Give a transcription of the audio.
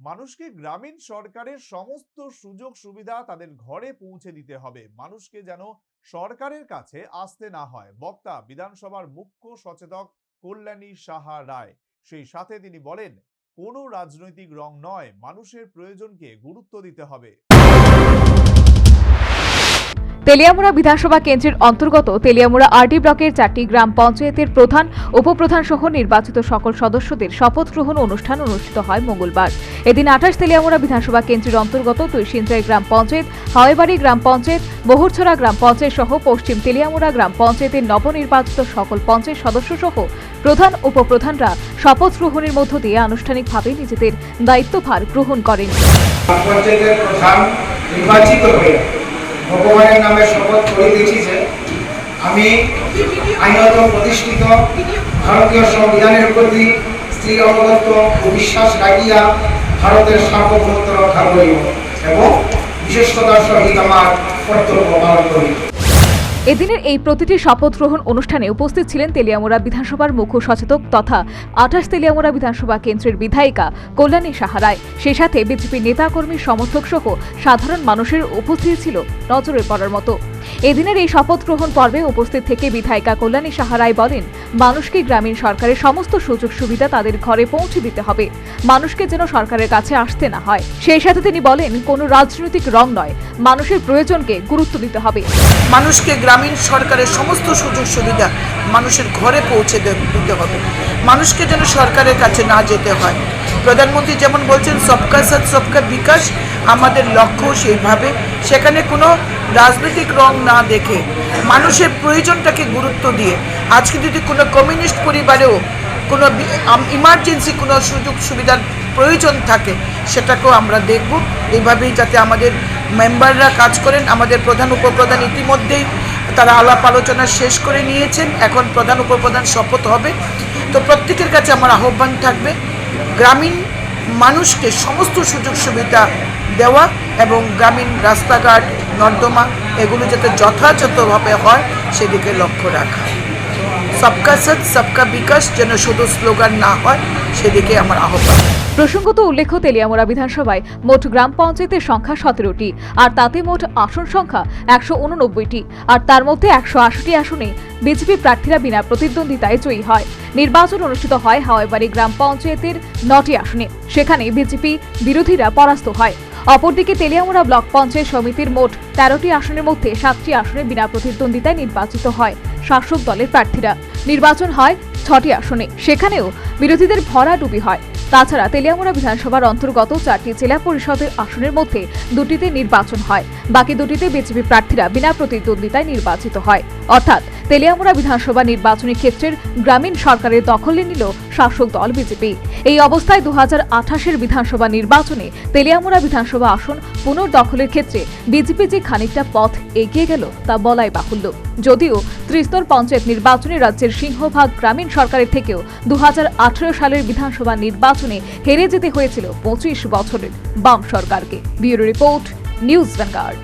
মানুষকে গ্রামীণ সরকারের সমস্ত সুযোগ সুবিধা তাদের ঘরে পৌঁছে দিতে হবে। মানুষকে যেন সরকারের কাছে আসতে না হয়। বক্তা, বিধানসভার মুখ্য সচেতক কল্যাণী সাহা রায়। সেই সাথে তিনি বলেন, কোনো রাজনৈতিক রং নয়। মানুষের প্রয়োজনকে গুরুত্ব দিতে হবে। তেলিয়ামুড়া বিধানসভা কেন্দ্রের অন্তর্গত তেলিয়ামুড়া আরডি ব্লকের চারটি গ্রাম পঞ্চায়েতের প্রধান, উপপ্রধান সহ নির্বাচিত সকল সদস্যদের শপথ গ্রহণ অনুষ্ঠান অনুষ্ঠিত হয় মঙ্গলবার। এদিন আঠাশ তেলিয়ামুড়া বিধানসভা কেন্দ্রের অন্তর্গত তুইসিনচাই গ্রাম পঞ্চায়েত, হাওয়াইবাড়ি গ্রাম পঞ্চায়েত বহুরছড়া গ্রাম পঞ্চায়েত সহ পশ্চিম তেলিয়ামুড়া গ্রাম পঞ্চায়েতের নবনির্বাচিত সকল পঞ্চায়েত সদস্য সহ প্রধান, উপপ্রধানরা শপথ গ্রহণের মধ্য দিয়ে আনুষ্ঠানিকভাবে নিজেদের দায়িত্বভার গ্রহণ করেন। নির্বাচিত হয়ে ভগবানের নামে শপথ করিতেছি যে আমি আইনত প্রতিষ্ঠিত ভারতীয় সংবিধানের প্রতি স্ত্রী অবগত ও বিশ্বাস রাখিয়া ভারতের সার্বভৌমত্ব রক্ষা করিব এবং বিশেষতার সহিত আমার কর্তব্য পালন করিব। এদিনের এই প্রতিটি শপথ গ্রহণ অনুষ্ঠানে উপস্থিত ছিলেন তেলিয়ামুড়া বিধানসভার মুখ্য সচেতক তথা আঠাশ তেলিয়ামুড়া বিধানসভা কেন্দ্রের বিধায়িকা কল্যাণী সাহারায় সেই সাথে বিজেপি নেতাকর্মী সমর্থক সহ সাধারণ মানুষের উপস্থিত ছিল নজরে পড়ার মতো। এদিনের এই শপথ গ্রহণ পর্বে উপস্থিত থেকে বিধায়িকা কল্যাণী সাহারায় বলেন, মানুষকে গ্রামীণ সরকারের সমস্ত সুযোগ সুবিধা তাদের ঘরে পৌঁছে দিতে হবে। মানুষকে যেন সরকারের কাছে আসতে না হয়। সেই সাথে তিনি বলেন, কোনো রাজনৈতিক রং নয়। মানুষের প্রয়োজনকে গুরুত্ব দিতে হবে। মানুষকে গ্রামীণ সরকারের সমস্ত সুযোগ সুবিধা মানুষের ঘরে পৌঁছে দিতে হবে। মানুষকে যেন সরকারের কাছে না যেতে হয়। প্রধানমন্ত্রী যেমন বলছেন, সবকা সাথ সবকা বিকাশ। আমাদের লক্ষ্য সেইভাবে। সেখানে কোনো রাজনৈতিক রং না দেখে মানুষের প্রয়োজনটাকে গুরুত্ব দিয়ে। আজকে যদি কোনো কমিউনিস্ট পরিবারেও কোনো ইমার্জেন্সি কোনো সুযোগ সুবিধার প্রয়োজন থাকে, সেটাকেও আমরা দেখব। এইভাবেই যাতে আমাদের মেম্বাররা কাজ করেন। আমাদের প্রধান উপপ্রধান ইতিমধ্যেই তারা আলাপ আলোচনা শেষ করে নিয়েছেন। এখন প্রধান উপপ্রধান শপথ হবে। তো প্রত্যেকের কাছে আমার আহ্বান থাকবে, গ্রামীণ মানুষকে সমস্ত সুযোগ সুবিধা দেওয়া এবং গ্রামীণ রাস্তাঘাট নর্দমা, এগুলো যাতে যথাযথভাবে হয়, সেদিকে লক্ষ্য রাখা। সবকা সাথ সবকা বিকাশ, যেন শুধু স্লোগান না হয়, সেদিকে আমার আহ্বান। প্রসঙ্গত উল্লেখ্য, তেলিয়ামুড়া বিধানসভায় মোট গ্রাম পঞ্চায়েতের সংখ্যা সতেরোটি, আর তাতে মোট আসন সংখ্যা একশো উননব্বইটি, আর তার মধ্যে একশো আশিটি আসনে বিজেপি প্রার্থীরা বিনা প্রতিদ্বন্দ্বিতায় জয়ী হয়। নির্বাচন অনুষ্ঠিত হয় হাওয়াইবাড়ি গ্রাম পঞ্চায়েতের নটি আসনে। সেখানে বিজেপি বিরোধীরা পরাস্ত হয়। অপরদিকে তেলিয়ামুড়া ব্লক পঞ্চায়েত সমিতির মোট তেরোটি আসনের মধ্যে সাতটি আসনে বিনা প্রতিদ্বন্দ্বিতায় নির্বাচিত হয় শাসক দলের প্রার্থীরা। নির্বাচন হয় ছটি আসনে, সেখানেও বিরোধীদের ভরাডুবি হয়। তাছাড়া তেলিয়ামুড়া বিধানসভার অন্তর্গত চারটি জেলা পরিষদের আসনের মধ্যে দুটিতে নির্বাচন হয়। বাকি দুটিতে বিজেপি প্রার্থীরা বিনা প্রতিদ্বন্দ্বিতায় নির্বাচিত হয়। অর্থাৎ তেলিয়ামুড়া বিধানসভা নির্বাচনী ক্ষেত্রের গ্রামীণ সরকারের দখলে নিল শাসক দল বিজেপি। এই অবস্থায় দু হাজার বিধানসভা নির্বাচনে তেলিয়ামুড়া বিধানসভা আসন পুনর্দখলের ক্ষেত্রে বিজেপি যে খানিকটা পথ এগিয়ে গেল তা বলাই বাহুল্য। যদিও ত্রিস্তর পঞ্চায়েত নির্বাচনে রাজ্যের সিংহভাগ গ্রামীণ সরকারের থেকেও দু হাজার আঠারো সালের বিধানসভা নির্বাচনে হেরে যেতে হয়েছিল পঁচিশ বছরের বাম সরকারকে। Bureau report, news Vanguard.